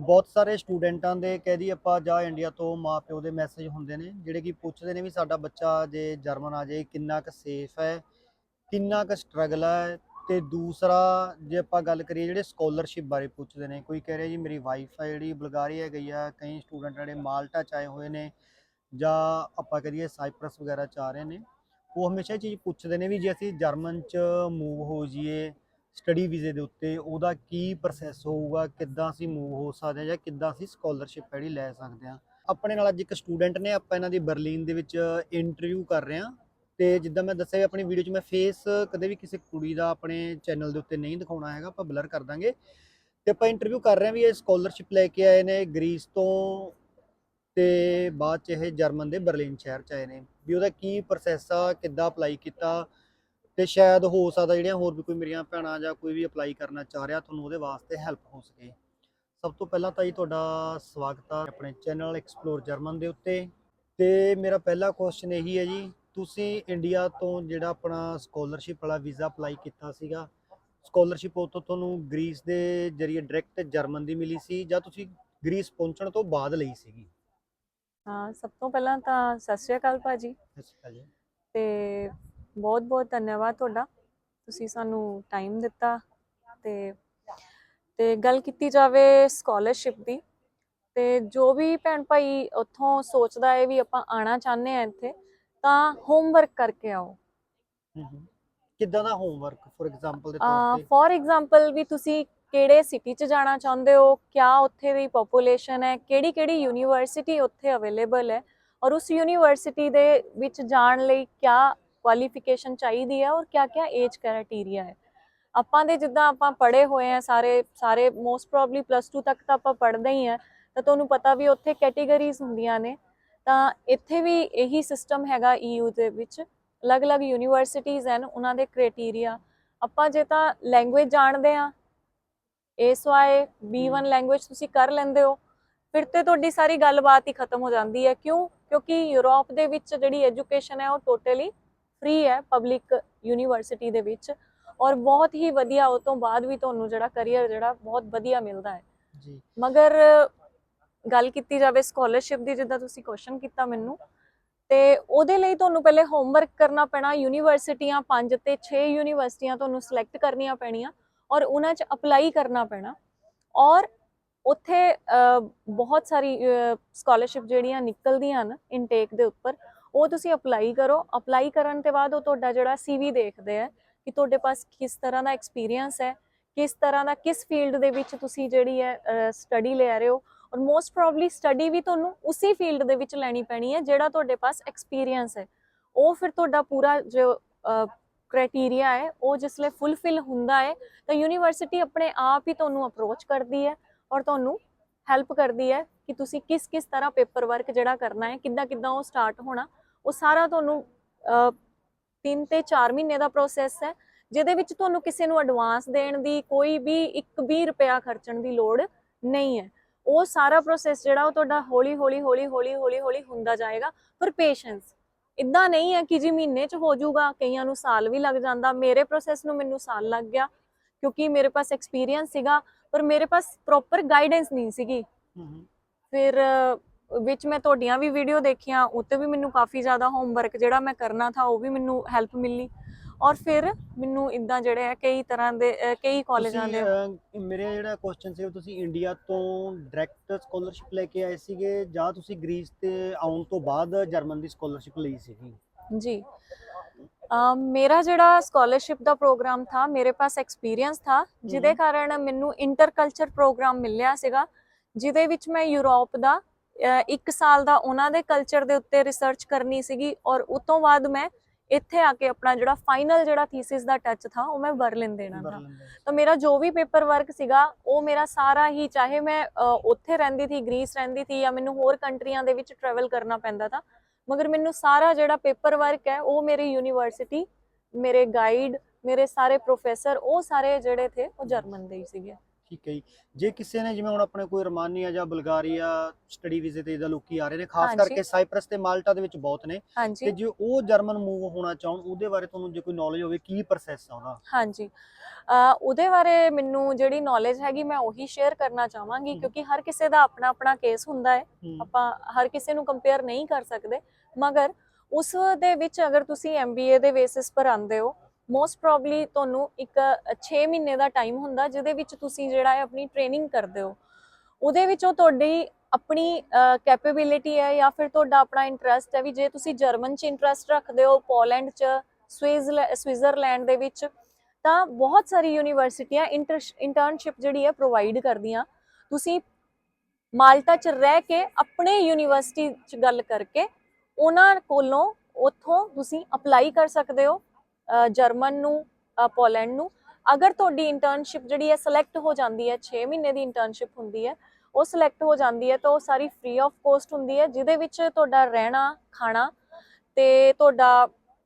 ਬਹੁਤ ਸਾਰੇ ਸਟੂਡੈਂਟਾਂ ਦੇ ਕਹਿ ਦਈਏ ਆਪਾਂ ਜਾਂ ਇੰਡੀਆ ਤੋਂ ਮਾਪਿਓ ਦੇ ਮੈਸੇਜ ਹੁੰਦੇ ਨੇ, ਜਿਹੜੇ ਕਿ ਪੁੱਛਦੇ ਨੇ ਵੀ ਸਾਡਾ ਬੱਚਾ ਜੇ ਜਰਮਨ ਆ ਜਾਏ ਕਿੰਨਾ ਕੁ ਸੇਫ ਹੈ, ਕਿੰਨਾ ਕੁ ਸਟਰਗਲ ਹੈ ਤੇ ਦੂਸਰਾ ਜੇ ਆਪਾਂ ਗੱਲ ਕਰੀਏ ਜਿਹੜੇ ਸਕਾਲਰਸ਼ਿਪ ਬਾਰੇ ਪੁੱਛਦੇ ਨੇ, ਕੋਈ ਕਹਿ ਰਿਹਾ ਜੀ ਮੇਰੀ ਵਾਈਫ ਹੈ ਜਿਹੜੀ ਬੁਲਗਾਰੀਆ ਗਈ ਆ, ਕਈ ਸਟੂਡੈਂਟ ਜਿਹੜੇ ਮਾਲਟਾ ਚ ਆਏ ਹੋਏ ਨੇ ਜਾਂ ਆਪਾਂ ਕਰੀਏ ਸਾਈਪਰਸ ਵਗੈਰਾ ਚ ਆ ਰਹੇ ਨੇ, ਉਹ ਹਮੇਸ਼ਾ ਇਹ ਚੀਜ਼ ਪੁੱਛਦੇ ਨੇ ਵੀ ਜੇ ਅਸੀਂ ਜਰਮਨ ਚ ਮੂਵ ਹੋ ਜਾਈਏ ਸਟੱਡੀ ਵੀਜ਼ੇ ਦੇ ਉੱਤੇ ਉਹਦਾ ਕੀ ਪ੍ਰੋਸੈਸ ਹੋਊਗਾ, ਕਿੱਦਾਂ ਅਸੀਂ ਮੂਵ ਹੋ ਸਕਦੇ ਹਾਂ ਜਾਂ ਕਿੱਦਾਂ ਅਸੀਂ ਸਕਾਲਰਸ਼ਿਪ ਜਿਹੜੀ ਲੈ ਸਕਦੇ ਹਾਂ। ਆਪਣੇ ਨਾਲ ਅੱਜ ਇੱਕ ਸਟੂਡੈਂਟ ਨੇ, ਆਪਾਂ ਇਹਨਾਂ ਦੀ ਬਰਲਿਨ ਦੇ ਵਿੱਚ ਇੰਟਰਵਿਊ ਕਰ ਰਹੇ ਹਾਂ ਤੇ ਜਿੱਦਾਂ ਮੈਂ ਦੱਸਿਆ ਵੀ ਆਪਣੀ ਵੀਡੀਓ 'ਚ ਮੈਂ ਫੇਸ ਕਦੇ ਵੀ ਕਿਸੇ ਕੁੜੀ ਦਾ ਆਪਣੇ ਚੈਨਲ ਦੇ ਉੱਤੇ ਨਹੀਂ ਦਿਖਾਉਣਾ ਹੈਗਾ, ਆਪਾਂ ਬਲਰ ਕਰ ਦਾਂਗੇ। ਤੇ ਆਪਾਂ ਇੰਟਰਵਿਊ ਕਰ ਰਹੇ ਹਾਂ ਵੀ ਇਹ ਸਕਾਲਰਸ਼ਿਪ ਲੈ ਕੇ ਆਏ ਨੇ ਗ੍ਰੀਸ ਤੋਂ ਤੇ ਬਾਅਦ ਚ ਇਹ ਜਰਮਨ ਦੇ ਬਰਲਿਨ ਸ਼ਹਿਰ ਚ ਆਏ ਨੇ। ਵੀ ਉਹਦਾ ਕੀ ਪ੍ਰੋਸੈਸ ਆ, ਕਿੱਦਾਂ ਅਪਲਾਈ ਕੀਤਾ ਤੇ ਸ਼ਾਇਦ ਹੋ ਸਕਦਾ ਜਿਹੜੀਆਂ ਹੋਰ ਵੀ ਕੋਈ ਮੇਰੀਆਂ ਭੈਣਾਂ ਜਾਂ ਕੋਈ ਵੀ ਅਪਲਾਈ ਕਰਨਾ ਚਾਹ ਰਿਹਾ ਤੁਹਾਨੂੰ ਉਹਦੇ ਵਾਸਤੇ ਹੈਲਪ ਹੋ ਸਕੇ। ਸਭ ਤੋਂ ਪਹਿਲਾਂ ਤਾਂ ਜੀ ਤੁਹਾਡਾ ਸਵਾਗਤ ਆ ਆਪਣੇ ਚੈਨਲ ਐਕਸਪਲੋਰ ਜਰਮਨ ਦੇ ਉੱਤੇ। ਤੇ ਮੇਰਾ ਪਹਿਲਾ ਕੁਐਸਚਨ ਇਹੀ ਹੈ ਜੀ ਤੁਸੀਂ ਇੰਡੀਆ ਤੋਂ ਜਿਹੜਾ ਆਪਣਾ ਸਕਾਲਰਸ਼ਿਪ ਵਾਲਾ ਵੀਜ਼ਾ ਅਪਲਾਈ ਕੀਤਾ ਸੀਗਾ ਸਕਾਲਰਸ਼ਿਪ ਉਹ ਤੋਂ ਤੁਹਾਨੂੰ ਗ੍ਰੀਸ ਦੇ ਜਰੀਏ ਡਾਇਰੈਕਟ ਜਰਮਨ ਦੀ ਮਿਲੀ ਸੀ ਜਾਂ ਤੁਸੀਂ ਗ੍ਰੀਸ ਪਹੁੰਚਣ ਤੋਂ ਬਾਅਦ ਲਈ ਸੀਗੀ? ਹਾਂ ਸਭ ਤੋਂ ਪਹਿਲਾਂ ਤਾਂ ਸਤਿ ਸ਼੍ਰੀ ਅਕਾਲ ਭਾਜੀ ਸਤਿ ਸ਼੍ਰੀ ਅਕਾਲ ਜੀ। ਤੇ ਬਹੁਤ ਬਹੁਤ ਧੰਨਵਾਦ ਤੁਹਾਡਾ। ਤੁਸੀਂ ਸਾਨੂੰ ਟਾਈਮ ਦਿੱਤਾ ਤੇ ਤੇ ਗੱਲ ਕੀਤੀ ਜਾਵੇ ਸਕਾਲਰਸ਼ਿਪ ਦੀ ਤੇ ਜੋ ਵੀ ਭੈਣ ਭਾਈ ਉੱਥੋਂ ਸੋਚਦਾ ਹੈ ਵੀ ਆਪਾਂ ਆਣਾ ਚਾਹੁੰਦੇ ਆ ਇੱਥੇ ਤਾਂ ਹੋਮਵਰਕ ਕਰਕੇ ਆਓ। ਕਿੱਦਾਂ ਦਾ ਹੋਮਵਰਕ ਫੋਰ ਐਗਜ਼ਾਮਪਲ ਦੇ ਤੌਰ ਤੇ। ਫੋਰ ਐਗਜ਼ਾਮਪਲ ਵੀ ਤੁਸੀਂ ਕਿਹੜੇ ਸਿਟੀ 'ਚ ਜਾਣਾ ਚਾਹੁੰਦੇ ਹੋ ਕਿਆ ਉੱਥੇ ਦੀ ਪੋਪੂਲੇਸ਼ਨ ਹੈ ਕਿਹੜੀ ਕਿਹੜੀ ਯੂਨੀਵਰਸਿਟੀ ਉੱਥੇ ਅਵੇਲੇਬਲ ਹੈ ਔਰ ਉਸ ਯੂਨੀਵਰਸਿਟੀ ਦੇ ਵਿੱਚ ਜਾਣ ਲਈ ਕਿਆ ਕੁਆਲੀਫਿਕੇਸ਼ਨ ਚਾਹੀਦੀ ਹੈ ਔਰ ਕਿਆ ਕਿਆ ਏਜ ਕ੍ਰਾਈਟੇਰੀਆ ਹੈ। ਆਪਾਂ ਦੇ ਜਿੱਦਾਂ ਆਪਾਂ ਪੜ੍ਹੇ ਹੋਏ ਆ ਸਾਰੇ ਸਾਰੇ ਮੋਸਟ ਪ੍ਰੋਬਬਲੀ ਪਲੱਸ 2 ਤੱਕ ਤਾਂ ਆਪਾਂ ਪੜ੍ਹਦੇ ਹੀ ਆ ਤਾਂ ਤੁਹਾਨੂੰ ਪਤਾ ਵੀ ਉੱਥੇ ਕੈਟਾਗਰੀਜ਼ ਹੁੰਦੀਆਂ ਨੇ। ਤਾਂ ਇੱਥੇ ਵੀ ਇਹੀ ਸਿਸਟਮ ਹੈਗਾ EU ਦੇ ਵਿੱਚ। ਅਲੱਗ-ਅਲੱਗ ਯੂਨੀਵਰਸਿਟੀਜ਼ ਹਨ ਉਹਨਾਂ ਦੇ ਕ੍ਰਾਈਟੇਰੀਆ ਆਪਾਂ ਜੇ ਤਾਂ ਲੈਂਗੁਏਜ ਜਾਣਦੇ ਆ ਇਸ ਵਾਏ B1 ਲੈਂਗੁਏਜ ਤੁਸੀਂ ਕਰ ਲੈਂਦੇ ਹੋ ਫਿਰ ਤੇ ਤੁਹਾਡੀ ਸਾਰੀ ਗੱਲਬਾਤ ਹੀ ਖਤਮ ਹੋ ਜਾਂਦੀ ਹੈ। ਕਿਉਂ? ਕਿਉਂਕਿ ਯੂਰਪ ਦੇ ਵਿੱਚ ਜਿਹੜੀ ਐਜੂਕੇਸ਼ਨ ਹੈ ਉਹ ਟੋਟਲੀ ਫ੍ਰੀ ਹੈ ਪਬਲਿਕ ਯੂਨੀਵਰਸਿਟੀ ਦੇ ਵਿੱਚ ਔਰ ਬਹੁਤ ਹੀ ਵਧੀਆ ਉਹ ਤੋਂ ਬਾਅਦ ਵੀ ਤੁਹਾਨੂੰ ਜਿਹੜਾ ਕੈਰੀਅਰ ਜਿਹੜਾ ਬਹੁਤ ਵਧੀਆ ਮਿਲਦਾ ਹੈ। ਜੀ। ਮਗਰ ਗੱਲ ਕੀਤੀ ਜਾਵੇ ਸਕਾਲਰਸ਼ਿਪ ਦੀ ਜਿੱਦਾਂ ਤੁਸੀਂ ਕੁਐਸਚਨ ਕੀਤਾ ਮੈਨੂੰ ਤੇ ਉਹਦੇ ਲਈ ਤੁਹਾਨੂੰ ਪਹਿਲੇ ਹੋਮਵਰਕ ਕਰਨਾ ਪੈਣਾ ਯੂਨੀਵਰਸਿਟੀਆਂ 5 ਤੇ 6 ਯੂਨੀਵਰਸਿਟੀਆਂ ਤੁਹਾਨੂੰ ਸਿਲੈਕਟ ਕਰਨੀਆਂ ਪੈਣੀਆਂ ਔਰ ਉਹਨਾਂ 'ਚ ਅਪਲਾਈ ਕਰਨਾ ਪੈਣਾ ਔਰ ਉੱਥੇ ਬਹੁਤ ਸਾਰੀ ਸਕਾਲਰਸ਼ਿਪ ਜਿਹੜੀਆਂ ਨਿਕਲਦੀਆਂ ਹਨ ਇਨਟੇਕ ਦੇ ਉੱਪਰ ਉਹ ਤੁਸੀਂ ਅਪਲਾਈ ਕਰੋ। ਅਪਲਾਈ ਕਰਨ ਤੋਂ ਬਾਅਦ ਉਹ ਤੁਹਾਡਾ ਜਿਹੜਾ ਸੀਵੀ ਦੇਖਦੇ ਆ ਕਿ ਤੁਹਾਡੇ ਪਾਸ ਕਿਸ ਤਰ੍ਹਾਂ ਦਾ ਐਕਸਪੀਰੀਅੰਸ ਹੈ, ਕਿਸ ਤਰ੍ਹਾਂ ਦਾ, ਕਿਸ ਫੀਲਡ ਦੇ ਵਿੱਚ ਤੁਸੀਂ ਜਿਹੜੀ ਹੈ ਸਟੱਡੀ ਲੈ ਰਹੇ ਹੋ। ਔਰ ਮੋਸਟ ਪ੍ਰੋਬਬਲੀ ਸਟੱਡੀ ਵੀ ਤੁਹਾਨੂੰ ਉਸੇ ਫੀਲਡ ਦੇ ਵਿੱਚ ਲੈਣੀ ਪੈਣੀ ਹੈ ਜਿਹੜਾ ਤੁਹਾਡੇ ਪਾਸ ਐਕਸਪੀਰੀਅੰਸ ਹੈ। ਉਹ ਫਿਰ ਤੁਹਾਡਾ ਪੂਰਾ ਜੋ ਕ੍ਰਾਈਟੇਰੀਆ ਹੈ, ਉਹ ਜਿਸਲੇ ਫੁੱਲਫਿਲ ਹੁੰਦਾ ਹੈ, ਤਾਂ ਯੂਨੀਵਰਸਿਟੀ ਆਪਣੇ ਆਪ ਹੀ ਤੁਹਾਨੂੰ ਅਪਰੋਚ ਕਰਦੀ ਹੈ ਔਰ ਤੁਹਾਨੂੰ ਹੈਲਪ ਕਰਦੀ ਹੈ ਕਿ ਤੁਸੀਂ ਕਿਸ ਕਿਸ ਤਰ੍ਹਾਂ ਪੇਪਰ ਵਰਕ ਜਿਹੜਾ ਕਰਨਾ ਹੈ ਕਿੱਦਾਂ ਕਿੱਦਾਂ ਉਹ ਸਟਾਰਟ ਹੋਣਾ। ਉਹ ਸਾਰਾ ਤੁਹਾਨੂੰ 3 ਤੇ 4 ਮਹੀਨੇ ਦਾ ਪ੍ਰੋਸੈਸ ਹੈ ਜਿਹਦੇ ਵਿੱਚ ਤੁਹਾਨੂੰ ਕਿਸੇ ਨੂੰ ਐਡਵਾਂਸ ਦੇਣ ਦੀ ਕੋਈ ਵੀ 1 20 ਰੁਪਿਆ ਖਰਚਣ ਦੀ ਲੋੜ ਨਹੀਂ ਹੈ। ਉਹ ਸਾਰਾ ਪ੍ਰੋਸੈਸ ਜਿਹੜਾ ਉਹ ਤੁਹਾਡਾ ਹੌਲੀ ਹੌਲੀ ਹੌਲੀ ਹੌਲੀ ਹੌਲੀ ਹੌਲੀ ਹੁੰਦਾ ਜਾਏਗਾ ਪਰ ਪੇਸ਼ੈਂਸ ਇਦਾਂ ਨਹੀਂ ਹੈ ਕਿ ਜੀ ਮਹੀਨੇ ਚ ਹੋ ਜਾਊਗਾ ਕਈਆਂ ਨੂੰ ਸਾਲ ਵੀ ਲੱਗ ਜਾਂਦਾ। ਮੇਰੇ ਪ੍ਰੋਸੈਸ ਨੂੰ ਮੈਨੂੰ ਸਾਲ ਲੱਗ ਗਿਆ ਕਿਉਂਕਿ ਮੇਰੇ ਪਾਸ ਐਕਸਪੀਰੀਅੰਸ ਸੀਗਾ ਪਰ ਮੇਰੇ ਪਾਸ ਪ੍ਰੋਪਰ ਗਾਈਡੈਂਸ ਨਹੀਂ ਸੀਗੀ। ਫਿਰ ਵਿੱਚ ਮੈਂ ਤੁਹਾਡੀਆਂ ਵੀ ਵੀਡੀਓ ਦੇਖੀਆਂ ਉੱਤੇ ਵੀ ਮੈਨੂੰ ਕਾਫੀ ਜ਼ਿਆਦਾ ਹੋਮਵਰਕ ਜਿਹੜਾ ਮੈਂ ਕਰਨਾ ਥਾ ਉਹ ਵੀ ਮੈਨੂੰ ਹੈਲਪ ਮਿਲੀ। ਔਰ ਫਿਰ ਮੈਨੂੰ ਇਦਾਂ ਜਿਹੜੇ ਆ ਕਈ ਤਰ੍ਹਾਂ ਦੇ ਕਈ ਕਾਲਜਾਂ ਦੇ ਮੇਰੇ ਜਿਹੜਾ ਕੁਐਸਚਨ ਸੀ ਤੁਸੀਂ ਇੰਡੀਆ ਤੋਂ ਡਾਇਰੈਕਟ ਸਕਾਲਰਸ਼ਿਪ ਲੈ ਕੇ ਆਏ ਸੀਗੇ ਜਾਂ ਤੁਸੀਂ ਗ੍ਰੀਸ ਤੇ ਆਉਣ ਤੋਂ ਬਾਅਦ ਜਰਮਨ ਦੀ ਸਕਾਲਰਸ਼ਿਪ ਲਈ ਸੀਗੀ? ਅ, ਮੇਰਾ ਜਿਹੜਾ ਸਕਾਲਰਸ਼ਿਪ ਦਾ ਪ੍ਰੋਗਰਾਮ ਥਾ ਮੇਰੇ ਪਾਸ ਐਕਸਪੀਰੀਅੰਸ ਥਾ ਜਿਹਦੇ। ਕਾਰਨ ਮੈਨੂੰ ਇੰਟਰਕਲਚਰ ਪ੍ਰੋਗਰਾਮ ਮਿਲਿਆ ਸੀਗਾ ਜਿਹਦੇ ਵਿੱਚ ਮੈਂ ਯੂਰਪ ਦਾ ਇੱਕ ਸਾਲ ਦਾ ਉਹਨਾਂ ਦੇ ਕਲਚਰ ਦੇ ਉੱਤੇ ਰਿਸਰਚ ਕਰਨੀ ਸੀਗੀ ਔਰ ਉਸ ਤੋਂ ਬਾਅਦ ਮੈਂ ਇੱਥੇ ਆ ਕੇ ਆਪਣਾ ਜਿਹੜਾ ਫਾਈਨਲ ਜਿਹੜਾ ਥੀਸਿਸ ਦਾ ਟੱਚ ਥਾ ਉਹ ਮੈਂ ਬਰਲਿਨ ਦੇਣਾ ਥਾ। ਤਾਂ ਮੇਰਾ ਜੋ ਵੀ ਪੇਪਰ ਵਰਕ ਸੀਗਾ ਉਹ ਮੇਰਾ ਸਾਰਾ ਹੀ ਚਾਹੇ ਮੈਂ ਉੱਥੇ ਰਹਿੰਦੀ ਸੀ ਗ੍ਰੀਸ ਰਹਿੰਦੀ ਸੀ ਜਾਂ ਮੈਨੂੰ ਹੋਰ ਕੰਟਰੀਆਂ ਦੇ ਵਿੱਚ ਟਰੈਵਲ ਕਰਨਾ ਪੈਂਦਾ ਤਾਂ ਮਗਰ ਮੈਨੂੰ ਸਾਰਾ ਜਿਹੜਾ ਪੇਪਰ ਵਰਕ ਹੈ ਉਹ ਮੇਰੀ ਯੂਨੀਵਰਸਿਟੀ ਮੇਰੇ ਗਾਈਡ ਮੇਰੇ ਸਾਰੇ ਪ੍ਰੋਫੈਸਰ ਉਹ ਸਾਰੇ ਜਿਹੜੇ ਥੇ ਉਹ ਜਰਮਨ ਦੇ ਹੀ ਸੀਗੇ ਠੀਕ ਹੈ ਜੀ। ਜੇ ਕਿਸੇ ਨੇ ਜਿਵੇਂ ਹੁਣ ਆਪਣੇ ਕੋਈ ਰਮਾਨੀਆ ਜਾਂ ਬਲਗਾਰੀਆ ਸਟੱਡੀ ਵੀਜ਼ੇ ਤੇ ਇਹਦਾ ਲੋਕੀ ਆ ਰਹੇ ਨੇ ਖਾਸ ਹਾਂਜੀ। ਕਰਕੇ ਸਾਈਪ੍ਰਸ ਤੇ ਮਾਲਟਾ ਦੇ ਵਿੱਚ ਬਹੁਤ ਨੇ। ਤੇ ਹਾਂਜੀ ਜੇ ਉਹ ਜਰਮਨ ਮੂਵ ਹੋਣਾ ਚਾਹਣ ਉਹਦੇ ਬਾਰੇ ਤੁਹਾਨੂੰ ਜੇ ਕੋਈ ਨੌਲੇਜ ਹੋਵੇ ਕੀ ਪ੍ਰੋਸੈਸ ਆ ਉਹਦਾ ਹਾਂਜੀ। ਅ, ਉਹਦੇ ਬਾਰੇ ਮੈਨੂੰ ਜਿਹੜੀ ਨੌਲੇਜ ਹੈਗੀ ਮੈਂ ਉਹੀ ਸ਼ੇਅਰ ਕਰਨਾ ਚਾਹਾਂਗੀ ਹਮ। ਕਿਉਂਕਿ ਹਰ ਕਿਸੇ ਦਾ ਆਪਣਾ ਆਪਣਾ ਕੇਸ ਹੁੰਦਾ ਹੈ। ਆਪਾਂ ਹਰ ਕਿਸੇ ਨੂੰ ਕੰਪੇਅਰ ਨਹੀਂ ਕਰ ਸਕਦੇ। ਮਗਰ ਉਸ ਦੇ ਵਿੱਚ ਅਗਰ ਤੁਸੀਂ MBA ਦੇ ਬੇਸਿਸ ਪਰ ਆਉਂਦੇ ਹੋ ਮੋਸਟ ਪ੍ਰੋਬਬਲੀ ਤੁਹਾਨੂੰ ਇੱਕ 6 ਮਹੀਨੇ ਦਾ ਟਾਈਮ ਹੁੰਦਾ ਜਿਹਦੇ ਵਿੱਚ ਤੁਸੀਂ ਜਿਹੜਾ ਹੈ ਆਪਣੀ ਟ੍ਰੇਨਿੰਗ ਕਰਦੇ ਹੋ। ਉਹਦੇ ਵਿੱਚੋਂ ਤੁਹਾਡੀ ਆਪਣੀ ਕੈਪੇਬਿਲਿਟੀ ਹੈ ਜਾਂ ਫਿਰ ਤੁਹਾਡਾ ਆਪਣਾ ਇੰਟਰਸਟ ਹੈ ਵੀ ਜੇ ਤੁਸੀਂ ਜਰਮਨ 'ਚ ਇੰਟਰਸਟ ਰੱਖਦੇ ਹੋ ਪੋਲੈਂਡ 'ਚ ਸਵਿਜ਼ਰਲੈ- ਸਵਿਟਜ਼ਰਲੈਂਡ ਦੇ ਵਿੱਚ, ਤਾਂ ਬਹੁਤ ਸਾਰੀ ਯੂਨੀਵਰਸਿਟੀਆਂ ਇੰਟਰਨਸ਼ਿਪ ਜਿਹੜੀ ਹੈ ਪ੍ਰੋਵਾਈਡ ਕਰਦੀਆਂ। ਤੁਸੀਂ ਮਾਲਟਾ 'ਚ ਰਹਿ ਕੇ ਆਪਣੇ ਯੂਨੀਵਰਸਿਟੀ 'ਚ ਗੱਲ ਕਰਕੇ ਉਹਨਾਂ ਕੋਲੋਂ ਉੱਥੋਂ ਤੁਸੀਂ ਅਪਲਾਈ ਕਰ ਸਕਦੇ ਹੋ। ਜਰਮਨ ਨੂੰ ਪੋਲੈਂਡ ਨੂੰ। ਅਗਰ ਤੁਹਾਡੀ ਇੰਟਰਨਸ਼ਿਪ ਜਿਹੜੀ ਹੈ ਸਿਲੈਕਟ ਹੋ ਜਾਂਦੀ ਹੈ 6 ਮਹੀਨੇ ਦੀ ਇੰਟਰਨਸ਼ਿਪ ਹੁੰਦੀ ਹੈ, ਉਹ ਸਿਲੈਕਟ ਹੋ ਜਾਂਦੀ ਹੈ, ਤਾਂ ਉਹ ਸਾਰੀ ਫ੍ਰੀ ਆਫ ਕੋਸਟ ਹੁੰਦੀ ਹੈ, ਜਿਹਦੇ ਵਿੱਚ ਤੁਹਾਡਾ ਰਹਿਣਾ, ਖਾਣਾ ਤੇ ਤੁਹਾਡਾ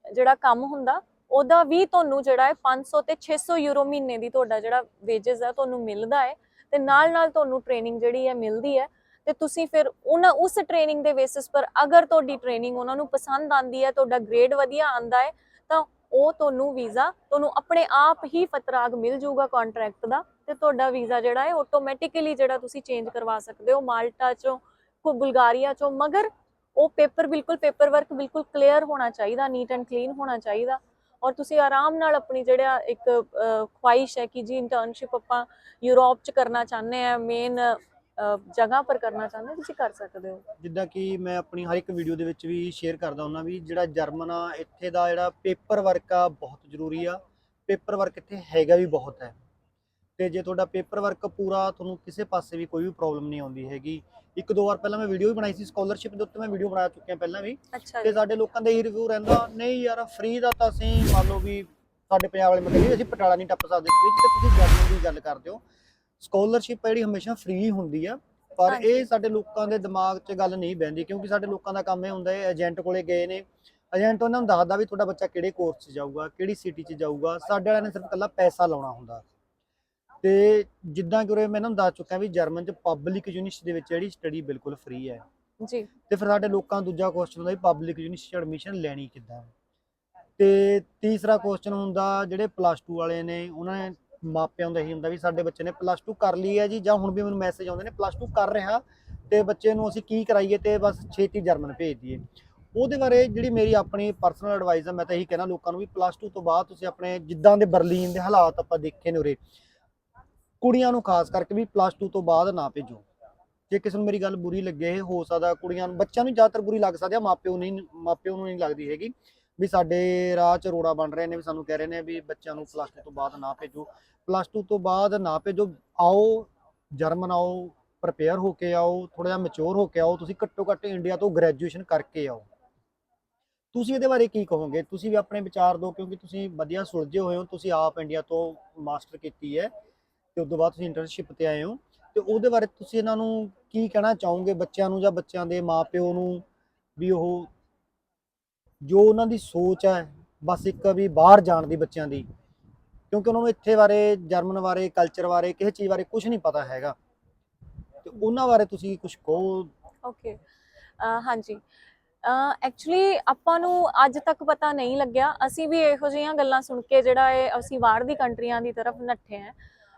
ਜਿਹੜਾ ਕੰਮ ਹੁੰਦਾ, ਉਹਦਾ ਵੀ ਤੁਹਾਨੂੰ ਜਿਹੜਾ ਹੈ 500 ਤੇ 600 ਯੂਰੋ ਮਹੀਨੇ ਦੀ ਤੁਹਾਡਾ ਜਿਹੜਾ ਵੇਜਸ ਹੈ, ਤੁਹਾਨੂੰ ਮਿਲਦਾ ਹੈ ਤੇ ਨਾਲ ਨਾਲ ਤੁਹਾਨੂੰ ਟ੍ਰੇਨਿੰਗ ਜਿਹੜੀ ਹੈ, ਮਿਲਦੀ ਹੈ। ਤੇ ਤੁਸੀਂ ਫਿਰ ਉਹਨਾਂ, ਉਸ ਟ੍ਰੇਨਿੰਗ ਦੇ ਬੇਸਿਸ ਪਰ ਅਗਰ ਤੁਹਾਡੀ ਟ੍ਰੇਨਿੰਗ ਉਹਨਾਂ ਨੂੰ ਪਸੰਦ ਆਂਦੀ ਹੈ, ਤੁਹਾਡਾ ਗ੍ਰੇਡ ਵਧੀਆ ਆਂਦਾ ਹੈ, ਤਾਂ ਉਹ ਤੁਹਾਨੂੰ ਵੀਜ਼ਾ ਤੁਹਾਨੂੰ ਆਪਣੇ ਆਪ ਹੀ ਫਤਰਾਗ ਮਿਲ ਜਾਊਗਾ ਕੰਟਰੈਕਟ ਦਾ ਤੇ ਤੁਹਾਡਾ ਵੀਜ਼ਾ ਜਿਹੜਾ ਹੈ ਆਟੋਮੈਟਿਕਲੀ ਜਿਹੜਾ ਤੁਸੀਂ ਚੇਂਜ ਕਰਵਾ ਸਕਦੇ ਹੋ ਮਾਲਟਾ ਚੋਂ ਕੋਈ ਬੁਲਗਾਰੀਆ ਚੋਂ ਮਗਰ ਉਹ ਪੇਪਰ ਬਿਲਕੁਲ ਪੇਪਰ ਵਰਕ ਬਿਲਕੁਲ ਕਲੀਅਰ ਹੋਣਾ ਚਾਹੀਦਾ ਨੀਟ ਐਂਡ ਕਲੀਨ ਹੋਣਾ ਚਾਹੀਦਾ ਔਰ ਤੁਸੀਂ ਆਰਾਮ ਨਾਲ ਆਪਣੀ ਜਿਹੜਾ ਇੱਕ ਅਹ, ਖੁਆਇਸ਼ ਹੈ ਕਿ ਜੀ ਇੰਟਰਨਸ਼ਿਪ ਆਪਾਂ ਯੂਰਪ ਚ ਕਰਨਾ ਚਾਹੁੰਦੇ ਆ ਮੇਨ ਜਗ੍ਹਾ ਪਰ ਕਰਨਾ ਚਾਹੁੰਦੇ ਹੋ, ਤੁਸੀਂ ਕਰ ਸਕਦੇ ਹੋ? ਜਿੱਦਾਂ ਕਿ ਮੈਂ ਆਪਣੀ ਹਰ ਇੱਕ ਵੀਡੀਓ ਦੇ ਵਿੱਚ ਵੀ ਸ਼ੇਅਰ ਕਰਦਾ ਹੁੰਦਾ ਵੀ ਜਿਹੜਾ ਜਰਮਨ ਆ ਇੱਥੇ ਦਾ ਜਿਹੜਾ ਪੇਪਰ ਵਰਕ ਆ ਬਹੁਤ ਜ਼ਰੂਰੀ ਆ। ਪੇਪਰ ਵਰਕ ਇੱਥੇ ਹੈਗਾ ਵੀ ਬਹੁਤ ਹੈ। ਤੇ ਜੇ ਤੁਹਾਡਾ ਪੇਪਰ ਵਰਕ ਪੂਰਾ ਤੁਹਾਨੂੰ ਕਿਸੇ ਪਾਸੇ ਵੀ ਕੋਈ ਵੀ ਪ੍ਰੋਬਲਮ ਨਹੀਂ ਆਉਂਦੀ ਹੈਗੀ। ਇੱਕ ਦੋ ਵਾਰ ਪਹਿਲਾਂ ਮੈਂ ਵੀਡੀਓ ਵੀ ਬਣਾਈ ਸੀ ਸਕਾਲਰਸ਼ਿਪ ਦੇ ਉੱਤੇ ਮੈਂ ਵੀਡੀਓ ਬਣਾ ਚੁੱਕਿਆ ਪਹਿਲਾਂ ਵੀ। ਅੱਛਾ ਤੇ ਸਾਡੇ ਲੋਕਾਂ ਦਾ ਇਹ ਰਿਵਿਊ ਰਹਿੰਦਾ ਨਹੀਂ ਯਾਰ ਫ੍ਰੀ ਦਾ ਤਾਂ ਅਸੀਂ ਮੰਨ ਲਓ ਵੀ ਸਾਡੇ ਪੰਜਾਬ ਵਾਲੇ ਮਤਲਬ ਵੀ ਅਸੀਂ ਪਟਾਲਾ ਨਹੀਂ ਟੱਪ ਸਕਦੇ ਤੇ ਤੁਸੀਂ ਜਰਮਨ ਦੀ ਗੱਲ ਕਰਦੇ ਹੋ। ਸਕਾਲਰਸ਼ਿਪ ਜਿਹੜੀ ਹਮੇਸ਼ਾ ਫ੍ਰੀ ਹੁੰਦੀ ਆ ਪਰ। ਇਹ ਸਾਡੇ ਲੋਕਾਂ ਦੇ ਦਿਮਾਗ 'ਚ ਗੱਲ ਨਹੀਂ ਬਹਿੰਦੀ ਕਿਉਂਕਿ ਸਾਡੇ ਲੋਕਾਂ ਦਾ ਕੰਮ ਇਹ ਹੁੰਦਾ ਹੈ ਏਜੰਟ ਕੋਲੇ ਗਏ ਨੇ ਏਜੰਟ ਉਹਨਾਂ ਨੂੰ ਦੱਸਦਾ ਵੀ ਤੁਹਾਡਾ ਬੱਚਾ ਕਿਹੜੇ ਕੋਰਸ 'ਚ ਜਾਊਗਾ ਕਿਹੜੀ ਸਿਟੀ 'ਚ ਜਾਊਗਾ ਸਾਡੇ ਵਾਲਿਆਂ ਨੇ ਸਿਰਫ ਇਕੱਲਾ ਪੈਸਾ ਲਾਉਣਾ ਹੁੰਦਾ। ਤੇ ਜਿੱਦਾਂ ਕਿ ਉਰੇ ਮੈਂ ਤੁਹਾਨੂੰ ਦੱਸ ਚੁੱਕਾ ਵੀ ਜਰਮਨ 'ਚ ਪਬਲਿਕ ਯੂਨੀਵਰਸਿਟੀ ਦੇ ਵਿੱਚ ਜਿਹੜੀ ਸਟੱਡੀ ਬਿਲਕੁਲ ਫ੍ਰੀ ਹੈ। ਜੀ। ਤੇ ਫਿਰ ਸਾਡੇ ਲੋਕਾਂ ਦਾ ਦੂਜਾ ਕੁਐਸਚਨ ਹੁੰਦਾ ਵੀ ਪਬਲਿਕ ਯੂਨੀਵਰਸਿਟੀ ਐਡਮਿਸ਼ਨ ਲੈਣੀ ਕਿੱਦਾਂ? ਤੇ ਤੀਸਰਾ ਕੁਐਸਚਨ ਹੁੰਦਾ ਜਿਹੜੇ ਪਲੱਸ 2 ਵਾਲੇ ਨੇ ਉਹਨਾਂ ਨੇ ਮਾਪਿਆਂ ਦਾ ਇਹੀ ਹੁੰਦਾ ਵੀ ਸਾਡੇ ਬੱਚੇ ਨੇ ਪਲੱਸ 2 ਕਰ ਲਈ ਹੈ ਜੀ, ਜਾਂ ਹੁਣ ਵੀ ਮੈਨੂੰ ਮੈਸੇਜ ਆਉਂਦੇ ਨੇ ਪਲੱਸ 2 ਕਰ ਰਿਹਾ ਤੇ ਬੱਚੇ ਨੂੰ ਅਸੀਂ ਕੀ ਕਰਾਈਏ ਤੇ ਬਸ ਛੇਤੀ ਜਰਮਨ ਭੇਜ ਦਈਏ। ਉਹਦੇ ਬਾਰੇ ਜਿਹੜੀ ਮੇਰੀ ਆਪਣੀ ਪਰਸਨਲ ਐਡਵਾਈਸ ਹੈ ਮੈਂ ਤਾਂ ਇਹੀ ਕਹਿਣਾ ਲੋਕਾਂ ਨੂੰ ਵੀ ਪਲੱਸ 2 ਤੋਂ ਬਾਅਦ ਤੁਸੀਂ ਆਪਣੇ ਜਿੱਦਾਂ ਦੇ ਬਰਲੀਨ ਦੇ ਹਾਲਾਤ ਆਪਾਂ ਦੇਖੇ ਨੇ ਉਰੇ, ਕੁੜੀਆਂ ਨੂੰ ਖਾਸ ਕਰਕੇ ਵੀ ਪਲੱਸ 2 ਤੋਂ ਬਾਅਦ ਨਾ ਭੇਜੋ। ਜੇ ਕਿਸੇ ਨੂੰ ਮੇਰੀ ਗੱਲ ਬੁਰੀ ਲੱਗੇ ਹੋ ਸਕਦਾ ਕੁੜੀਆਂ ਨੂੰ, ਬੱਚਿਆਂ ਨੂੰ ਜ਼ਿਆਦਾਤਰ ਬੁਰੀ ਲੱਗ ਸਕਦੀ ਆ ਮਾਪਿਓ ਨਹੀਂ ਮਾਪਿਓ ਨੂੰ ਨਹੀਂ ਲੱਗਦੀ ਹੈਗੀ। ਵੀ ਸਾਡੇ ਰਾਹ 'ਚ ਰੋੜਾ ਬਣ ਰਹੇ ਨੇ, ਵੀ ਸਾਨੂੰ ਕਹਿ ਰਹੇ ਨੇ ਵੀ ਬੱਚਿਆਂ ਨੂੰ ਪਲੱਸ 2 ਤੋਂ ਬਾਅਦ ਨਾ ਭੇਜੋ। ਪਲੱਸ 2 ਤੋਂ ਬਾਅਦ ਨਾ ਭੇਜੋ, ਆਓ ਜਰਮਨ ਆਓ ਪ੍ਰਪੇਅਰ ਹੋ ਕੇ ਆਓ ਥੋੜਾ ਜਿਹਾ ਮੈਚੁਰ ਹੋ ਕੇ ਆਓ, ਤੁਸੀਂ ਘੱਟੋ ਘੱਟ ਇੰਡੀਆ ਤੋਂ ਗ੍ਰੈਜੂਏਸ਼ਨ ਕਰਕੇ ਆਓ। ਤੁਸੀਂ ਇਹਦੇ ਬਾਰੇ ਕੀ ਕਹੋਗੇ? ਤੁਸੀਂ ਵੀ ਆਪਣੇ ਵਿਚਾਰ ਦਿਓ, ਕਿਉਂਕਿ ਤੁਸੀਂ ਵਧੀਆ ਸੁਲਝੇ ਹੋਏ ਹੋ, ਤੁਸੀਂ ਆਪ ਇੰਡੀਆ ਤੋਂ ਮਾਸਟਰ ਕੀਤੀ ਹੈ, ਤੇ ਉਸ ਤੋਂ ਬਾਅਦ ਤੁਸੀਂ ਇੰਟਰਨਸ਼ਿਪ ਤੇ ਆਏ ਹੋ। ਤੇ ਉਹਦੇ ਬਾਰੇ ਤੁਸੀਂ ਇਹਨਾਂ ਨੂੰ ਕੀ ਕਹਿਣਾ ਚਾਹੋਗੇ ਬੱਚਿਆਂ ਨੂੰ ਜਾਂ ਬੱਚਿਆਂ ਦੇ ਮਾਪਿਓ ਨੂੰ, ਵੀ ਉਹ ਜੋ ਉਹਨਾਂ ਦੀ ਸੋਚ ਹੈ, ਬਸ ਇੱਕ ਵੀ ਬਾਹਰ ਜਾਣ ਦੀ ਬੱਚਿਆਂ ਦੀ, ਕਿਉਂਕਿ ਉਹਨਾਂ ਨੂੰ ਇੱਥੇ ਬਾਰੇ, ਜਰਮਨ ਬਾਰੇ ਕਲਚਰ ਬਾਰੇ, ਕਿਸੇ ਚੀਜ਼ ਬਾਰੇ ਕੁਝ ਨਹੀਂ ਪਤਾ ਹੈਗਾ। ਤੇ ਉਹਨਾਂ ਬਾਰੇ ਤੁਸੀਂ ਕੁਝ ਕਹੋ। ਓਕੇ ਹਾਂਜੀ। ਐਕਚੁਅਲੀ ਆਪਾਂ ਨੂੰ ਅੱਜ ਤੱਕ ਪਤਾ ਨਹੀਂ ਲੱਗਿਆ। ਅਸੀਂ ਵੀ ਇਹੋ ਜਿਹੀਆਂ ਗੱਲਾਂ ਸੁਣ ਕੇ ਜਿਹੜਾ ਇਹ ਅਸੀਂ ਬਾਹਰ ਦੀ ਕੰਟਰੀਆਂ ਦੀ ਤਰਫ ਨੱਠੇ ਆ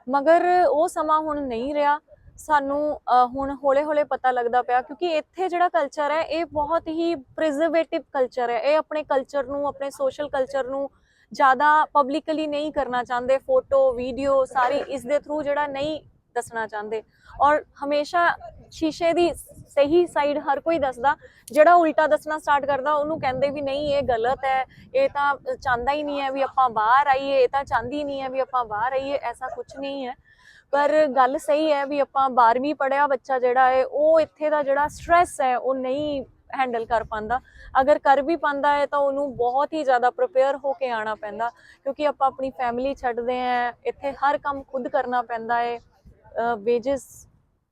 ਮਗਰ ਉਹ ਸਮਾਂ ਹੁਣ ਨਹੀਂ ਰਿਹਾ। ਸਾਨੂੰ ਹੁਣ ਹੌਲੇ-ਹੌਲੇ ਪਤਾ ਲੱਗਦਾ ਪਿਆ ਕਿਉਂਕਿ ਇੱਥੇ ਜਿਹੜਾ ਕਲਚਰ ਹੈ, ਇਹ ਬਹੁਤ ਹੀ ਪ੍ਰੀਜ਼ਰਵੇਟਿਵ ਕਲਚਰ ਹੈ। ਇਹ ਆਪਣੇ ਕਲਚਰ ਨੂੰ, ਆਪਣੇ ਸੋਸ਼ਲ ਕਲਚਰ ਨੂੰ ਜ਼ਿਆਦਾ ਪਬਲਿਕਲੀ ਨਹੀਂ ਕਰਨਾ ਚਾਹੁੰਦੇ। ਫੋਟੋ ਵੀਡੀਓ ਸਾਰੀ ਇਸ ਦੇ ਥਰੂ ਜਿਹੜਾ ਨਹੀਂ ਦੱਸਣਾ ਚਾਹੁੰਦੇ। ਔਰ ਹਮੇਸ਼ਾ ਸ਼ੀਸ਼ੇ ਦੀ ਸਹੀ ਸਾਈਡ ਹਰ ਕੋਈ ਦੱਸਦਾ। ਜਿਹੜਾ ਉਲਟਾ ਦੱਸਣਾ ਸਟਾਰਟ ਕਰਦਾ, ਉਹਨੂੰ ਕਹਿੰਦੇ ਵੀ ਨਹੀਂ, ਇਹ ਗਲਤ ਹੈ। ਇਹ ਤਾਂ ਚਾਹੁੰਦਾ ਹੀ ਨਹੀਂ ਹੈ ਵੀ ਆਪਾਂ ਬਾਹਰ ਆਈਏ, ਇਹ ਤਾਂ ਚਾਹੁੰਦੀ ਨਹੀਂ ਹੈ ਵੀ ਆਪਾਂ ਬਾਹਰ ਆਈਏ, ਐਸਾ ਕੁਝ ਨਹੀਂ ਹੈ। ਪਰ ਗੱਲ ਸਹੀ ਹੈ ਵੀ ਆਪਾਂ 12ਵੀਂ ਪੜਿਆ ਬੱਚਾ ਜਿਹੜਾ ਹੈ, ਉਹ ਇੱਥੇ ਦਾ ਜਿਹੜਾ ਸਟ੍ਰੈਸ ਹੈ, ਉਹ ਨਹੀਂ ਹੈਂਡਲ ਕਰ ਪਾਉਂਦਾ। ਅਗਰ ਕਰ ਵੀ ਪਾਉਂਦਾ ਹੈ, ਤਾਂ ਉਹਨੂੰ ਬਹੁਤ ਹੀ ਜ਼ਿਆਦਾ ਪ੍ਰਪੇਅਰ ਹੋ ਕੇ ਆਣਾ ਪੈਂਦਾ, ਕਿਉਂਕਿ ਆਪਾਂ ਆਪਣੀ ਫੈਮਿਲੀ ਛੱਡਦੇ ਆ ਇੱਥੇ ਹਰ ਕੰਮ ਖੁਦ ਕਰਨਾ ਪੈਂਦਾ ਹੈ। ਵੇਜਸ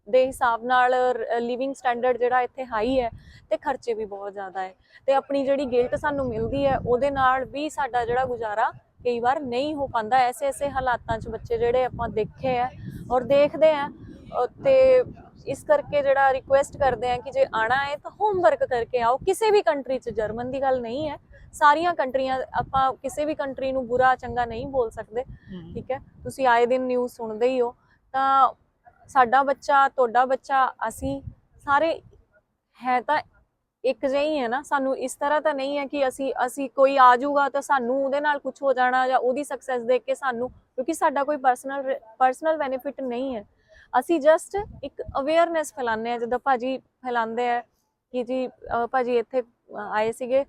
ਦੇ ਹਿਸਾਬ ਨਾਲ ਲਿਵਿੰਗ ਸਟੈਂਡਰਡ ਜਿਹੜਾ ਇੱਥੇ ਹਾਈ ਹੈ, ਤੇ ਖਰਚੇ ਵੀ ਬਹੁਤ ਜ਼ਿਆਦਾ ਹੈ। ਤੇ ਆਪਣੀ ਜਿਹੜੀ ਗਿਲਟ ਸਾਨੂੰ ਮਿਲਦੀ ਹੈ, ਉਹਦੇ ਨਾਲ ਵੀ ਸਾਡਾ ਜਿਹੜਾ ਗੁਜ਼ਾਰਾ ਕਈ ਵਾਰ ਨਹੀਂ ਹੋ ਪਾਉਂਦਾ ਐਸੇ ਐਸੇ ਹਾਲਾਤਾਂ 'ਚ ਬੱਚੇ ਜਿਹੜੇ ਆਪਾਂ ਦੇਖੇ ਆ ਔਰ ਦੇਖਦੇ ਆ ਤੇ ਇਸ ਕਰਕੇ ਜਿਹੜਾ ਰਿਕੁਐਸਟ ਕਰਦੇ ਆ ਕਿ ਜੇ ਆਣਾ ਹੈ ਤਾਂ ਹੋਮਵਰਕ ਕਰਕੇ ਆਓ। ਕਿਸੇ ਵੀ ਕੰਟਰੀ 'ਚ ਜਰਮਨ ਦੀ ਗੱਲ ਨਹੀਂ ਹੈ। ਸਾਰੀਆਂ ਕੰਟਰੀਆਂ ਆਪਾਂ ਕਿਸੇ ਵੀ ਕੰਟਰੀ ਨੂੰ ਬੁਰਾ ਚੰਗਾ ਨਹੀਂ ਬੋਲ ਸਕਦੇ ਠੀਕ ਹੈ? ਤੁਸੀਂ ਆਏ ਦਿਨ ਨਿਊਜ਼ ਸੁਣਦੇ ਹੀ ਹੋ। ਤਾਂ ਸਾਡਾ ਬੱਚਾ ਤੁਹਾਡਾ ਬੱਚਾ ਅਸੀਂ ਸਾਰੇ ਹੈ ਤਾਂ ਇੱਕ ਜਿਹੀ ਹੈ ਨਾ, ਸਾਨੂੰ ਇਸ ਤਰ੍ਹਾਂ ਤਾਂ ਨਹੀਂ ਹੈ ਕਿ ਅਸੀਂ ਅਸੀਂ ਕੋਈ ਆ ਜਾਊਗਾ ਤਾਂ ਸਾਨੂੰ ਉਹਦੇ ਨਾਲ ਕੁਝ ਹੋ ਜਾਣਾ ਜਾਂ ਉਹਦੀ ਸਕਸੈਸ ਦੇਖ ਕੇ ਸਾਨੂੰ, ਕਿਉਂਕਿ ਸਾਡਾ ਕੋਈ ਪਰਸਨਲ ਪਰਸਨਲ ਬੈਨੀਫਿਟ ਨਹੀਂ ਹੈ। ਅਸੀਂ ਜਸਟ ਇੱਕ ਅਵੇਅਰਨੈਸ ਫੈਲਾਉਂਦੇ ਆ ਜਦੋਂ ਭਾਜੀ ਫੈਲਾਉਂਦੇ ਆ ਕਿ ਜੀ, ਅਹ ਭਾਜੀ ਇੱਥੇ ਆਏ ਸੀਗੇ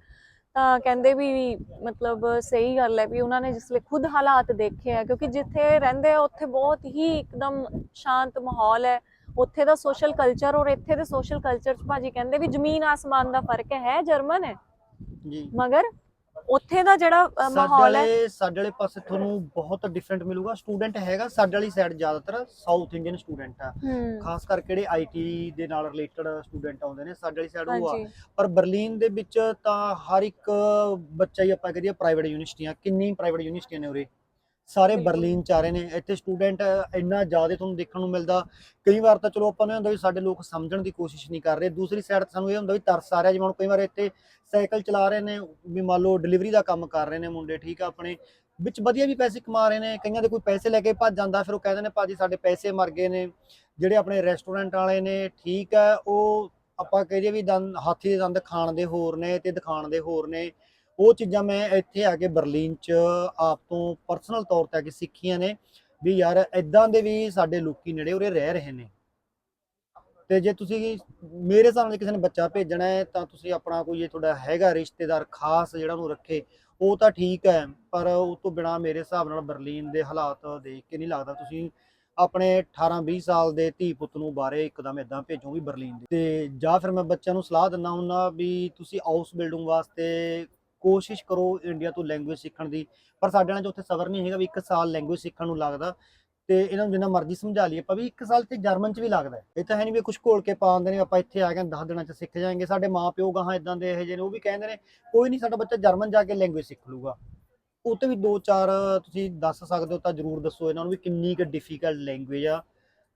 ਤਾਂ ਕਹਿੰਦੇ ਵੀ ਮਤਲਬ ਸਹੀ ਗੱਲ ਹੈ ਵੀ ਉਹਨਾਂ ਨੇ ਜਿਸਲੇ ਖੁਦ ਹਾਲਾਤ ਦੇਖੇ ਆ, ਕਿਉਂਕਿ ਜਿੱਥੇ ਰਹਿੰਦੇ ਆ, ਉੱਥੇ ਬਹੁਤ ਹੀ ਇੱਕਦਮ ਸ਼ਾਂਤ ਮਾਹੌਲ ਹੈ। ਉੱਥੇ ਦਾ ਸੋਸ਼ਲ ਕਲਚਰ ਔਰ ਇੱਥੇ ਦੇ ਸੋਸ਼ਲ ਕਲਚਰ ਚ ਭਾਜੀ ਕਹਿੰਦੇ ਵੀ ਜ਼ਮੀਨ ਆਸਮਾਨ ਦਾ ਫ਼ਰਕ ਹੈ ਜਰਮਨ ਹੈ? ਜੀ। ਮਗਰ ਉੱਥੇ ਦਾ ਜਿਹੜਾ ਮਾਹੌਲ ਹੈ? ਸਾਡੇ ਵਾਲੇ ਪਾਸੇ ਤੁਹਾਨੂੰ ਬਹੁਤ ਡਿਫਰੈਂਟ ਮਿਲੂਗਾ। ਸਟੂਡੈਂਟ ਹੈਗਾ ਸਾਡੇ ਵਾਲੀ ਸਾਈਡ ਜ਼ਿਆਦਾਤਰ ਸਾਊਥ ਇੰਡੀਅਨ ਸਟੂਡੈਂਟ ਆ। ਖਾਸ ਕਰਕੇ ਜਿਹੜੇ ਆਈਟੀ ਦੇ ਨਾਲ ਰਿਲੇਟਡ ਸਟੂਡੈਂਟ ਆਉਂਦੇ ਨੇ ਸਾਡੇ ਵਾਲੀ ਸਾਈਡ ਉਹ ਆ। ਪਰ ਬਰਲਿਨ ਦੇ ਵਿੱਚ ਤਾਂ ਹਰ ਇੱਕ ਬੱਚਾ ਹੀ ਆਪਾਂ ਕਰੀਏ ਪ੍ਰਾਈਵੇਟ ਯੂਨੀਵਰਸਿਟੀਆਂ ਕਿੰਨੀ ਪ੍ਰਾਈਵੇਟ ਯੂਨੀਵਰਸਿਟੀਆਂ ਨੇ ਉਰੇ? ਸਾਰੇ। ਬਰਲਿਨ ਚ ਆ ਰਹੇ ਨੇ। ਇੱਥੇ ਸਟੂਡੈਂਟ ਇੰਨਾ ਜ਼ਿਆਦਾ ਤੁਹਾਨੂੰ ਦੇਖਣ ਨੂੰ ਮਿਲਦਾ। ਕਈ ਵਾਰ ਤਾਂ ਚਲੋ ਆਪਾਂ ਨੂੰ ਹੁੰਦਾ ਵੀ ਸਾਡੇ ਲੋਕ ਸਮਝਣ ਦੀ ਕੋਸ਼ਿਸ਼ ਨਹੀਂ ਕਰ ਰਹੇ। ਦੂਸਰੀ ਸਾਈਡ ਸਾਨੂੰ ਇਹ ਹੁੰਦਾ ਵੀ ਤਰਸ ਆ ਰਿਹਾ ਜਿਵੇਂ ਹੁਣ ਕਈ ਵਾਰ ਇੱਥੇ ਸਾਈਕਲ ਚਲਾ ਰਹੇ ਨੇ ਵੀ ਮੰਨ ਲਓ ਡਿਲੀਵਰੀ ਦਾ ਕੰਮ ਕਰ ਰਹੇ ਨੇ ਮੁੰਡੇ ਠੀਕ ਆ ਆਪਣੇ। ਵਿੱਚ ਵਧੀਆ ਵੀ ਪੈਸੇ ਕਮਾ ਰਹੇ ਨੇ ਕਈਆਂ ਦੇ ਕੋਈ ਪੈਸੇ ਲੈ ਕੇ ਭੱਜ ਜਾਂਦਾ ਫਿਰ ਉਹ ਕਹਿੰਦੇ ਨੇ ਭਾਜੀ ਸਾਡੇ ਪੈਸੇ ਮਰ ਗਏ ਨੇ। ਜਿਹੜੇ ਆਪਣੇ ਰੈਸਟੋਰੈਂਟ ਵਾਲੇ ਨੇ ਠੀਕ ਹੈ ਉਹ ਆਪਾਂ ਕਹੀਏ ਵੀ ਦੰਦ ਹਾਥੀ ਦੇ ਦੰਦ ਖਾਣ ਦੇ ਹੋਰ ਨੇ ਤੇ ਦਿਖਾਣ ਦੇ ਹੋਰ ਨੇ। ਉਹ ਚੀਜ਼ਾਂ ਮੈਂ ਇੱਥੇ ਆ ਕੇ ਬਰਲਿਨ ਚ ਆਪ ਤੋਂ ਪਰਸਨਲ ਤੌਰ ਤੇ ਆ ਕੇ ਸਿੱਖੀਆਂ ਨੇ ਵੀ ਯਾਰ ਇਦਾਂ ਦੇ ਵੀ ਸਾਡੇ ਲੋਕੀ ਨੇੜੇ ਉਰੇ ਰਹਿ ਰਹੇ ਨੇ। ਤੇ ਜੇ ਤੁਸੀਂ ਮੇਰੇ ਹਿਸਾਬ ਨਾਲ ਕਿਸੇ ਨੇ ਬੱਚਾ ਭੇਜਣਾ ਹੈ ਤਾਂ ਤੁਸੀਂ ਆਪਣਾ ਕੋਈ ਜੇ ਤੁਹਾਡਾ ਹੈਗਾ ਰਿਸ਼ਤੇਦਾਰ ਖਾਸ ਜਿਹੜਾ ਉਹਨੂੰ ਰੱਖੇ, ਉਹ ਤਾਂ ਠੀਕ ਹੈ, ਪਰ ਉਹ ਤੋਂ ਬਿਨਾ ਮੇਰੇ ਹਿਸਾਬ ਨਾਲ ਬਰਲਿਨ ਦੇ ਹਾਲਾਤ ਦੇਖ ਕੇ ਨਹੀਂ ਲੱਗਦਾ। ਤੁਸੀਂ ਆਪਣੇ 18 20 ਸਾਲ ਦੇ ਧੀ ਪੁੱਤ ਨੂੰ ਬਾਰੇ ਇੱਕਦਮ ਇਦਾਂ ਭੇਜੋ ਵੀ ਬਰਲਿਨ ਦੇ। ਤੇ ਜਾਂ ਫਿਰ ਮੈਂ ਬੱਚਿਆਂ ਨੂੰ ਸਲਾਹ ਦਿੰਦਾ ਹੁੰਦਾ ਵੀ ਤੁਸੀਂ ਹਾਊਸ ਬਿਲਡਿੰਗ ਵਾਸਤੇ ਕੋਸ਼ਿਸ਼ ਕਰੋ ਇੰਡੀਆ ਤੋਂ ਲੈਂਗੁਏਜ ਸਿੱਖਣ ਦੀ, ਪਰ ਸਾਡੇ ਨਾਲ ਜੋ ਉੱਥੇ ਸਬਰ ਨਹੀਂ ਹੈਗਾ ਵੀ ਇੱਕ ਸਾਲ ਲੈਂਗੁਏਜ ਸਿੱਖਣ ਨੂੰ ਲੱਗਦਾ, ਤੇ ਇਹਨਾਂ ਨੂੰ ਜਿੰਨਾ ਮਰਜ਼ੀ ਸਮਝਾ ਲਈਏ, ਆਪਾਂ ਵੀ ਇੱਕ ਸਾਲ ਤੇ ਜਰਮਨ ਚ ਵੀ ਲੱਗਦਾ ਇਹ ਤਾਂ ਹੈ ਨਹੀਂ ਵੀ ਕੁਝ ਘੋਲ ਕੇ ਪਾ ਆਉਂਦੇ ਨੇ, ਆਪਾਂ ਇੱਥੇ ਆ ਕੇ 10 ਦਿਨਾਂ ਚ ਸਿੱਖ ਜਾਾਂਗੇ ਸਾਡੇ ਮਾਪਿਓ ਗਾਹਾਂ ਇਦਾਂ ਦੇ ਇਹੋ ਜਿਹੇ ਨੇ, ਉਹ ਵੀ ਕਹਿੰਦੇ ਨੇ, ਕੋਈ ਨਹੀਂ ਸਾਡਾ ਬੱਚਾ ਜਰਮਨ ਜਾ ਕੇ ਲੈਂਗੁਏਜ ਸਿੱਖ ਲੂਗਾ ਉਹ ਤੇ ਵੀ ਦੋ ਚਾਰ ਤੁਸੀਂ ਦੱਸ ਸਕਦੇ ਹੋ ਤਾਂ ਜਰੂਰ ਦੱਸੋ ਇਹਨਾਂ ਨੂੰ ਵੀ ਕਿੰਨੀ ਕੁ ਡਿਫਿਕਲਟ ਲੈਂਗੁਏਜ ਆ,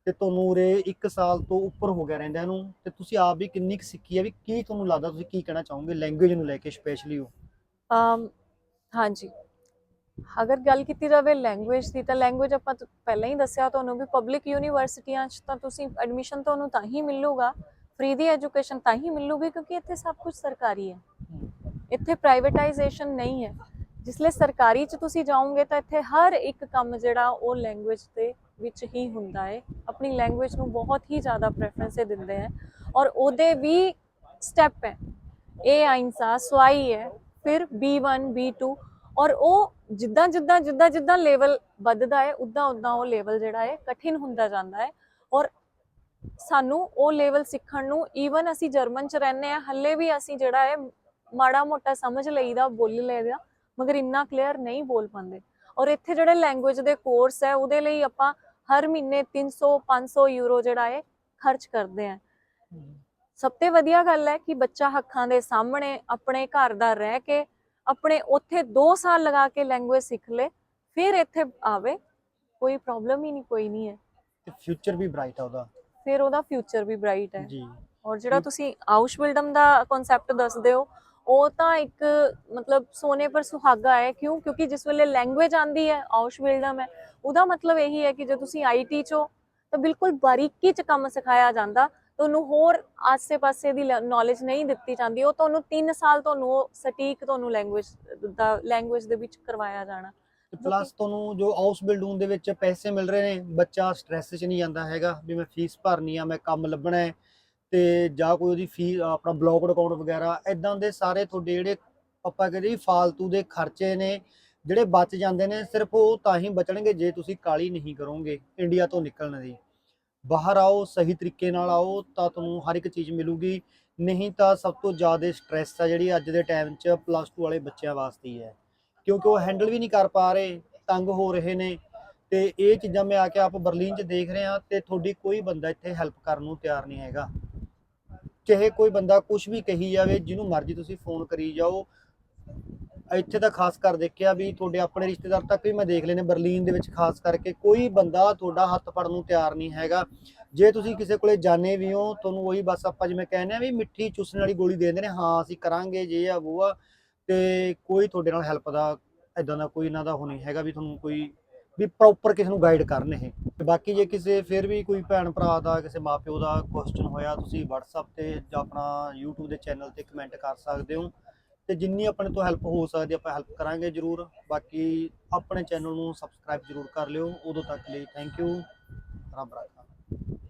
ਤੇ ਤੁਹਾਨੂੰ ਉਰੇ 1 ਸਾਲ ਤੋਂ ਉੱਪਰ ਹੋ ਗਿਆ ਰਹਿੰਦਾ ਇਹਨੂੰ ਤੇ ਤੁਸੀਂ ਆਪ ਵੀ ਕਿੰਨੀ ਕੁ ਸਿੱਖੀ ਆ, ਵੀ ਕੀ ਤੁਹਾਨੂੰ ਲੱਗਦਾ ਤੁਸੀਂ ਕੀ ਕਹਿਣਾ ਚਾਹੋਗੇ ਲੈਂਗੁਏਜ ਨੂੰ ਲੈ ਕੇ ਸਪੈਸ਼ਲੀ ਉਹ? ਹਾਂਜੀ। ਅਗਰ ਗੱਲ ਕੀਤੀ ਜਾਵੇ ਲੈਂਗੁਏਜ ਦੀ, ਤਾਂ ਲੈਂਗੁਏਜ ਆਪਾਂ ਪਹਿਲਾਂ ਹੀ ਦੱਸਿਆ ਤੁਹਾਨੂੰ ਵੀ ਪਬਲਿਕ ਯੂਨੀਵਰਸਿਟੀਆਂ 'ਚ ਤਾਂ ਤੁਸੀਂ ਐਡਮਿਸ਼ਨ ਤੁਹਾਨੂੰ ਤਾਂ ਹੀ ਮਿਲੂਗਾ ਫ੍ਰੀ ਦੀ ਐਜੂਕੇਸ਼ਨ ਤਾਂ ਹੀ ਮਿਲੂਗੀ ਕਿਉਂਕਿ ਇੱਥੇ ਸਭ ਕੁਝ ਸਰਕਾਰੀ ਹੈ। ਇੱਥੇ ਪ੍ਰਾਈਵੇਟਾਈਜੇਸ਼ਨ ਨਹੀਂ ਹੈ। ਜਿਸਲੇ ਸਰਕਾਰੀ 'ਚ ਤੁਸੀਂ ਜਾਓਗੇ ਤਾਂ ਇੱਥੇ ਹਰ ਇੱਕ ਕੰਮ ਜਿਹੜਾ ਉਹ ਲੈਂਗੁਏਜ ਦੇ ਵਿੱਚ ਹੀ ਹੁੰਦਾ ਹੈ। ਆਪਣੀ ਲੈਂਗੁਏਜ ਨੂੰ ਬਹੁਤ ਹੀ ਜ਼ਿਆਦਾ ਪ੍ਰੈਫਰੈਂਸ ਦਿੰਦੇ ਹੈ। ਔਰ ਉਹਦੇ ਵੀ ਸਟੈਪ ਹੈ। ਇਹ ਆਇਨਸਾ ਸਵਾਈ ਹੈ। ਫਿਰ B1 B2 ਔਰ ਉਹ ਜਿੱਦਾਂ ਜਿੱਦਾਂ ਜਿੱਦਾਂ ਜਿੱਦਾਂ ਲੈਵਲ ਵੱਧਦਾ ਹੈ, ਉਦਾਂ ਉਦਾਂ ਉਹ ਲੈਵਲ ਜਿਹੜਾ ਹੈ, ਕਠਿਨ ਹੁੰਦਾ ਜਾਂਦਾ ਹੈ ਔਰ ਸਾਨੂੰ ਉਹ ਲੈਵਲ ਸਿੱਖਣ ਨੂੰ ਈਵਨ ਅਸੀਂ ਜਰਮਨ ਚ ਰਹਿੰਦੇ ਆ ਹੱਲੇ ਵੀ ਅਸੀਂ ਜਿਹੜਾ ਹੈ ਮਾੜਾ ਮੋਟਾ ਸਮਝ ਲਈਦਾ, ਬੋਲ ਲਈਦਾ, ਮਗਰ ਇੰਨਾ ਕਲੀਅਰ ਨਹੀਂ ਬੋਲ ਪਾਉਂਦੇ ਔਰ ਇੱਥੇ ਜਿਹੜੇ ਲੈਂਗੁਏਜ ਦੇ ਕੋਰਸ ਹੈ, ਉਹਦੇ ਲਈ ਆਪਾਂ ਹਰ ਮਹੀਨੇ 300 500 ਯੂਰੋ ਜਿਹੜਾ ਹੈ ਖਰਚ ਕਰਦੇ ਆ ਸਭ ਤੋਂ ਵਧੀਆ ਗੱਲ ਹੈ ਕਿ ਬੱਚਾ ਅੱਖਾਂ ਦੇ ਸਾਹਮਣੇ ਆਪਣੇ ਘਰ ਦਾ ਰਹਿ ਕੇ ਆਪਣੇ ਉੱਥੇ 2 ਸਾਲ ਲਗਾ ਕੇ ਲੈਂਗੁਏਜ ਸਿੱਖ ਲੇ ਫਿਰ ਇੱਥੇ ਆਵੇ ਕੋਈ ਪ੍ਰੋਬਲਮ ਹੀ ਨਹੀਂ ਕੋਈ ਨਹੀਂ ਹੈ। ਤੇ ਫਿਊਚਰ ਵੀ ਬ੍ਰਾਈਟ ਆ ਉਹਦਾ। ਫਿਰ ਉਹਦਾ ਫਿਊਚਰ ਵੀ ਬ੍ਰਾਈਟ ਹੈ। ਜੀ। ਔਰ ਜਿਹੜਾ। ਤੁਸੀਂ ਆਊਸ਼ਬਿਲਡਮ ਦਾ ਕਨਸੈਪਟ ਦੱਸਦੇ ਹੋ ਉਹ ਤਾਂ ਇੱਕ ਮਤਲਬ ਸੋਨੇ ਪਰ ਸੁਹਾਗਾ ਹੈ। ਕਿਉਂ? ਕਿਉਂਕਿ ਜਿਸ ਵੇਲੇ ਲੈਂਗੁਏਜ ਆਂਦੀ ਹੈ ਆਊਸ਼ਬਿਲਡਮ ਹੈ ਉਹਦਾ ਮਤਲਬ ਇਹੀ ਹੈ ਕਿ ਜੇ ਤੁਸੀਂ ਆਈਟੀ ਚੋ ਤਾਂ ਬਿਲਕੁਲ ਬਾਰੀਕੀ ਚ ਕੰਮ ਸਿਖਾਇਆ ਜਾਂਦਾ। ਤੁਹਾਨੂੰ ਹੋਰ ਆਸੇ-ਪਾਸੇ ਦੀ ਨੌਲੇਜ ਨਹੀਂ ਦਿੱਤੀ ਜਾਂਦੀ। ਉਹ ਤੁਹਾਨੂੰ 3 ਸਾਲ ਤੁਹਾਨੂੰ ਸਟੀਕ ਤੁਹਾਨੂੰ ਲੈਂਗੁਏਜ ਦਾ ਲੈਂਗੁਏਜ ਦੇ ਵਿੱਚ ਕਰਵਾਇਆ ਜਾਣਾ। ਪਲੱਸ ਤੁਹਾਨੂੰ ਜੋ ਹਾਊਸ ਬਿਲਡਿੰਗ ਦੇ ਵਿੱਚ ਪੈਸੇ ਮਿਲ ਰਹੇ ਨੇ ਬੱਚਾ ਸਟ੍ਰੈਸ 'ਚ ਨਹੀਂ ਜਾਂਦਾ ਹੈਗਾ ਵੀ ਮੈਂ ਫੀਸ ਭਰਨੀ ਆ ਮੈਂ ਕੰਮ ਲੱਭਣਾ ਹੈ ਤੇ ਜਾਂ ਕੋਈ ਉਹਦੀ ਫੀ ਆਪਣਾ ਬਲੌਕਡ ਅਕਾਊਂਟ ਵਗੈਰਾ ਇਦਾਂ ਦੇ ਸਾਰੇ ਤੁਹਾਡੇ ਜਿਹੜੇ ਆਪਾਂ ਕਹਿੰਦੇ ਫਾਲਤੂ ਦੇ ਖਰਚੇ ਨੇ ਜਿਹੜੇ ਬਚ ਜਾਂਦੇ ਨੇ ਸਿਰਫ ਉਹ ਤਾਂ ਹੀ ਬਚਣਗੇ ਜੇ ਤੁਸੀਂ ਕਾਲੀ ਨਹੀਂ ਕਰੋਗੇ ਇੰਡੀਆ ਤੋਂ ਨਿਕਲਣ ਦੀ। ਬਾਹਰ ਆਓ, ਸਹੀ ਤਰੀਕੇ ਨਾਲ ਆਓ, ਤਾਂ ਤੁਹਾਨੂੰ ਹਰ ਇੱਕ ਚੀਜ਼ ਮਿਲੂਗੀ। ਨਹੀਂ ਤਾਂ ਸਭ ਤੋਂ ਜ਼ਿਆਦਾ ਸਟ੍ਰੈਸ ਆ ਜਿਹੜੀ ਅੱਜ ਦੇ ਟਾਈਮ 'ਚ ਪਲੱਸ 2 ਵਾਲੇ ਬੱਚਿਆਂ ਵਾਸਤੇ ਹੈ। ਕਿਉਂਕਿ ਉਹ ਹੈਂਡਲ ਵੀ ਨਹੀਂ ਕਰ ਪਾ ਰਹੇ, ਤੰਗ ਹੋ ਰਹੇ ਨੇ। ਤੇ ਇਹ ਚੀਜ਼ਾਂ ਮੈਂ ਆ ਕੇ ਆਪ ਬਰਲਿਨ 'ਚ ਦੇਖ ਰਿਹਾ ਤੇ ਤੁਹਾਡੀ ਕੋਈ ਬੰਦਾ ਇੱਥੇ ਹੈਲਪ ਕਰਨ ਨੂੰ ਤਿਆਰ ਨਹੀਂ ਹੈਗਾ। ਚਾਹੇ ਕੋਈ ਬੰਦਾ ਕੁਝ ਵੀ ਕਹੀ ਜਾਵੇ, ਜਿਹਨੂੰ ਮਰਜ਼ੀ ਤੁਸੀਂ ਫੋਨ ਕਰੀ ਜਾਓ। ਇੱਥੇ ਤਾਂ ਖਾਸ ਕਰ ਦੇਖਿਆ ਵੀ ਤੁਹਾਡੇ ਆਪਣੇ ਰਿਸ਼ਤੇਦਾਰ ਤੱਕ ਵੀ ਮੈਂ ਦੇਖ ਲਏ ਨੇ ਬਰਲੀਨ ਦੇ ਵਿੱਚ ਖਾਸ ਕਰਕੇ ਕੋਈ ਬੰਦਾ ਤੁਹਾਡਾ ਹੱਥ ਫੜਨ ਨੂੰ ਤਿਆਰ ਨਹੀਂ ਹੈਗਾ। ਜੇ ਤੁਸੀਂ ਕਿਸੇ ਕੋਲੇ ਜਾਣੇ ਵੀ ਹੋ, ਤੁਹਾਨੂੰ ਉਹੀ ਬਸ ਆਪਾਂ ਜਿਵੇਂ ਕਹਿੰਦੇ ਆ ਵੀ ਮਿੱਠੀ ਚੂਸਣ ਵਾਲੀ ਗੋਲੀ ਦੇ ਦਿੰਦੇ ਨੇ, ਹਾਂ ਅਸੀਂ ਕਰਾਂਗੇ ਜੇ ਆ ਉਹ ਆ, ਤੇ ਕੋਈ ਤੁਹਾਡੇ ਨਾਲ ਹੈਲਪ ਦਾ ਇਦਾਂ ਦਾ ਕੋਈ ਇਹਨਾਂ ਦਾ ਉਹ ਨਹੀਂ ਹੈਗਾ ਵੀ ਤੁਹਾਨੂੰ ਕੋਈ ਵੀ ਪ੍ਰੋਪਰ ਕਿਸੇ ਨੂੰ ਗਾਈਡ ਕਰਨ ਇਹ। ਬਾਕੀ ਜੇ ਕਿਸੇ ਫਿਰ ਵੀ ਕੋਈ ਭੈਣ ਭਰਾ ਦਾ, ਕਿਸੇ ਮਾਪਿਓ ਦਾ ਕੁਐਸਚਨ ਹੋਇਆ, ਤੁਸੀਂ WhatsApp ਤੇ ਜਾਂ ਆਪਣਾ YouTube ਦੇ ਚੈਨਲ ਤੇ ਕਮੈਂਟ ਕਰ ਸਕਦੇ ਹੋ। ਤੇ ਜਿੰਨੀ ਆਪਣੇ ਤੋਂ ਹੈਲਪ ਹੋ ਸਕਦੀ ਆਪਾਂ ਹੈਲਪ ਕਰਾਂਗੇ ਜਰੂਰ। ਬਾਕੀ ਆਪਣੇ ਚੈਨਲ ਨੂੰ ਸਬਸਕ੍ਰਾਈਬ ਜਰੂਰ ਕਰ ਲਿਓ। ਉਦੋਂ ਤੱਕ ਲਈ ਥੈਂਕ ਯੂ ਰੱਬ ਰਾਖਾ।